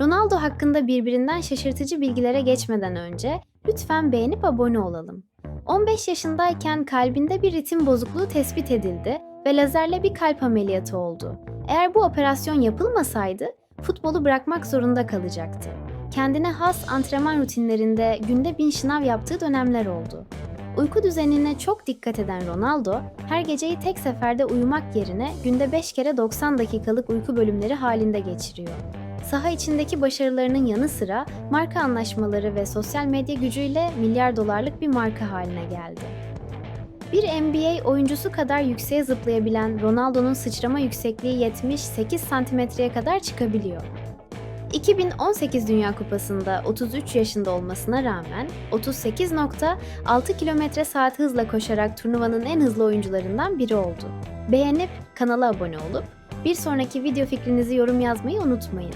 Ronaldo hakkında birbirinden şaşırtıcı bilgilere geçmeden önce lütfen beğenip abone olalım. 15 yaşındayken kalbinde bir ritim bozukluğu tespit edildi ve lazerle bir kalp ameliyatı oldu. Eğer bu operasyon yapılmasaydı futbolu bırakmak zorunda kalacaktı. Kendine has antrenman rutinlerinde günde bin şınav yaptığı dönemler oldu. Uyku düzenine çok dikkat eden Ronaldo, her geceyi tek seferde uyumak yerine günde 5 kere 90 dakikalık uyku bölümleri halinde geçiriyor. Saha içindeki başarılarının yanı sıra marka anlaşmaları ve sosyal medya gücüyle milyar dolarlık bir marka haline geldi. Bir NBA oyuncusu kadar yükseğe zıplayabilen Ronaldo'nun sıçrama yüksekliği 78 santimetreye kadar çıkabiliyor. 2018 Dünya Kupası'nda 33 yaşında olmasına rağmen 38.6 km saat hızla koşarak turnuvanın en hızlı oyuncularından biri oldu. Beğenip kanala abone olup bir sonraki video fikrinizi yorum yazmayı unutmayın.